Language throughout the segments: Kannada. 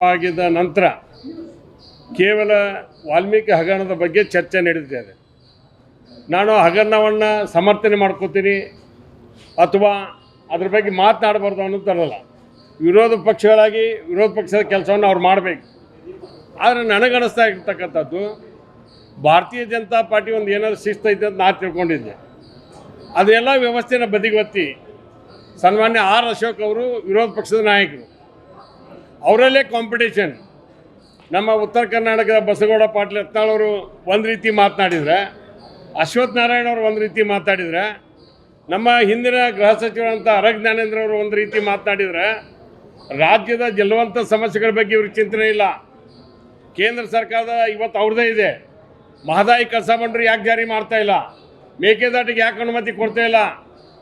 ಆಗಿದ್ದ ನಂತರ ಕೇವಲ ವಾಲ್ಮೀಕಿ ಹಗರಣದ ಬಗ್ಗೆ ಚರ್ಚೆ ನಡೆದಿದೆ ನಾನು ಹಗರಣವನ್ನು ಸಮರ್ಥನೆ ಮಾಡ್ಕೋತೀನಿ ಅಥವಾ ಅದ್ರ ಬಗ್ಗೆ ಮಾತನಾಡಬಾರ್ದು ಅನ್ನೋದಲ್ಲ ವಿರೋಧ ಪಕ್ಷಗಳಾಗಿ ವಿರೋಧ ಪಕ್ಷದ ಕೆಲಸವನ್ನು ಅವ್ರು ಮಾಡಬೇಕು. ಆದರೆ ನನಗನ್ನಿಸ್ತಾ ಇರ್ತಕ್ಕಂಥದ್ದು ಭಾರತೀಯ ಜನತಾ ಪಾರ್ಟಿ ಒಂದು ಏನಾದ್ರು ಐತೆ ಅಂತ ನಾನು ತಿಳ್ಕೊಂಡಿದ್ದೆ. ಅದೆಲ್ಲ ವ್ಯವಸ್ಥೆನ ಬದಿಗೊತ್ತಿ ಸನ್ಮಾನ್ಯ ಆರ್ ಅಶೋಕ್ ಅವರು ವಿರೋಧ ಪಕ್ಷದ ನಾಯಕರು. ಅವರಲ್ಲೇ ಕಾಂಪಿಟೇಷನ್ ನಮ್ಮ ಉತ್ತರ ಕರ್ನಾಟಕದ ಬಸಗೌಡ ಪಾಟೀಲ್ ಯತ್ನಾಳ್ ಅವರು ಒಂದು ರೀತಿ ಮಾತನಾಡಿದರೆ, ಅಶ್ವಥ್ ನಾರಾಯಣ ಅವರು ಒಂದು ರೀತಿ ಮಾತಾಡಿದರೆ ನಮ್ಮ ಹಿಂದಿನ ಗೃಹ ಸಚಿವರಂಥ ಅರಗ್ ಜ್ಞಾನೇಂದ್ರ ಅವರು ಒಂದು ರೀತಿ ಮಾತನಾಡಿದರೆ, ರಾಜ್ಯದ ಜಲವಂತ ಸಮಸ್ಯೆಗಳ ಬಗ್ಗೆ ಇವ್ರಿಗೆ ಚಿಂತನೆ ಇಲ್ಲ. ಕೇಂದ್ರ ಸರ್ಕಾರದ ಇವತ್ತು ಅವ್ರದ್ದೇ ಇದೆ. ಮಹದಾಯಿ ಕಸ ಬಂಡರು ಯಾಕೆ ಜಾರಿ ಮಾಡ್ತಾ ಇಲ್ಲ? ಮೇಕೆದಾಟಿಗೆ ಯಾಕೆ ಅನುಮತಿ ಕೊಡ್ತಾ ಇಲ್ಲ?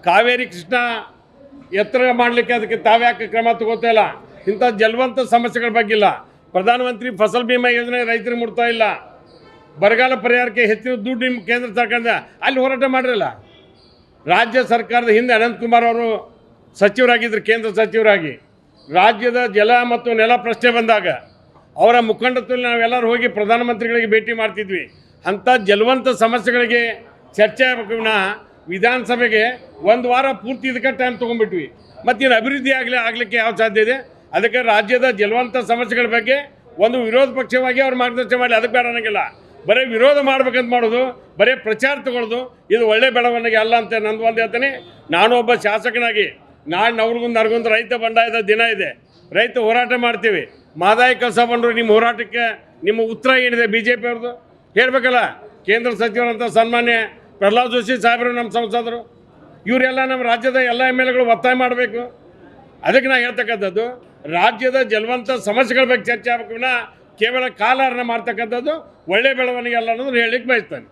ಕಾವೇರಿ ಕೃಷ್ಣ ಎತ್ತರ ಮಾಡಲಿಕ್ಕೆ ಅದಕ್ಕೆ ತಾವ್ಯಾಕೆ ಕ್ರಮ ತಗೋತಾ ಇಲ್ಲ? ಇಂಥ ಜಲವಂತ ಸಮಸ್ಯೆಗಳ ಬಗ್ಗೆ ಇಲ್ಲ ಪ್ರಧಾನಮಂತ್ರಿ ಫಸಲ್ ಭೀಮಾ ಯೋಜನೆ ರೈತರಿಗೆ ಮುಡ್ತಾ ಇಲ್ಲ. ಬರಗಾಲ ಪರಿಹಾರಕ್ಕೆ ಹೆಚ್ಚಿನ ದುಡ್ಡು ನಿಮ್ಮ ಕೇಂದ್ರ ಸರ್ಕಾರದ ಅಲ್ಲಿ ಹೋರಾಟ ಮಾಡಿರಲ್ಲ? ರಾಜ್ಯ ಸರ್ಕಾರದ ಹಿಂದೆ ಅನಂತಕುಮಾರ್ ಅವರು ಸಚಿವರಾಗಿದ್ದರು ಕೇಂದ್ರ ಸಚಿವರಾಗಿ. ರಾಜ್ಯದ ಜಲ ಮತ್ತು ನೆಲ ಪ್ರಶ್ನೆ ಬಂದಾಗ ಅವರ ಮುಖಂಡತ್ವದಲ್ಲಿ ನಾವೆಲ್ಲರೂ ಹೋಗಿ ಪ್ರಧಾನಮಂತ್ರಿಗಳಿಗೆ ಭೇಟಿ ಮಾಡ್ತಿದ್ವಿ. ಅಂಥ ಜಲವಂತ ಸಮಸ್ಯೆಗಳಿಗೆ ಚರ್ಚೆ ಆಗಬೇಕು. ವಿಧಾನಸಭೆಗೆ ಒಂದು ವಾರ ಪೂರ್ತಿ ಇದಕ್ಕೆ ಟೈಮ್ ತೊಗೊಂಡ್ಬಿಟ್ವಿ. ಮತ್ತಿನ್ನು ಅಭಿವೃದ್ಧಿ ಆಗಲಿ ಆಗಲಿಕ್ಕೆ ಯಾವ ಸಾಧ್ಯ ಇದೆ? ಅದಕ್ಕೆ ರಾಜ್ಯದ ಜಲವಂತ ಸಮಸ್ಯೆಗಳ ಬಗ್ಗೆ ಒಂದು ವಿರೋಧ ಪಕ್ಷವಾಗಿ ಅವ್ರು ಮಾರ್ಗದರ್ಶನ ಮಾಡಲಿ. ಅದಕ್ಕೆ ಬೇಡ ಅನ್ನಂಗಿಲ್ಲ. ಬರೀ ವಿರೋಧ ಮಾಡ್ಬೇಕಂತ ಮಾಡೋದು, ಬರೀ ಪ್ರಚಾರ ತಗೊಳ್ಳೋದು ಇದು ಒಳ್ಳೆ ಬೆಳವಣಿಗೆ ಅಲ್ಲ ಅಂತ ನಂದು ಒಂದು ಹೇಳ್ತೀನಿ. ನಾನು ಒಬ್ಬ ಶಾಸಕನಾಗಿ ನಾಳೆ ನವ್ರಿಗೊಂದು ನರಗೊಂದು ರೈತ ಬಂಡಾಯದ ದಿನ ಇದೆ. ರೈತ ಹೋರಾಟ ಮಾಡ್ತೀವಿ. ಮಾದಾಯ ಕೆಲಸ ಬಂದರು ನಿಮ್ಮ ಹೋರಾಟಕ್ಕೆ ನಿಮ್ಮ ಉತ್ತರ ಏನಿದೆ ಬಿ ಜೆ ಪಿ ಅವ್ರದ್ದು ಹೇಳ್ಬೇಕಲ್ಲ. ಕೇಂದ್ರ ಸಚಿವರಂತ ಸನ್ಮಾನ್ಯ ಪ್ರಹ್ಲಾದ್ ಜೋಶಿ ಸಾಹೇಬರು ನಮ್ಮ ಸಂಸದರು. ಇವರೆಲ್ಲ ನಮ್ಮ ರಾಜ್ಯದ ಎಲ್ಲ ಎಂ ಎಲ್ ಎಗಳು ಒತ್ತಾಯ ಮಾಡಬೇಕು. ಅದಕ್ಕೆ ನಾನು ಹೇಳ್ತಕ್ಕಂಥದ್ದು, ರಾಜ್ಯದ ಜಲವಂತ ಸಮಸ್ಯೆಗಳ ಬಗ್ಗೆ ಚರ್ಚೆ ಆಗ್ಬೇಕು ಕೇವಲ ಕಾಲಹರಣ ಮಾಡ್ತಕ್ಕಂಥದ್ದು ಒಳ್ಳೆ ಬೆಳವಣಿಗೆ ಅಲ್ಲ ಅನ್ನೋದು ಹೇಳಲಿಕ್ಕೆ ಬಯಸ್ತೇನೆ.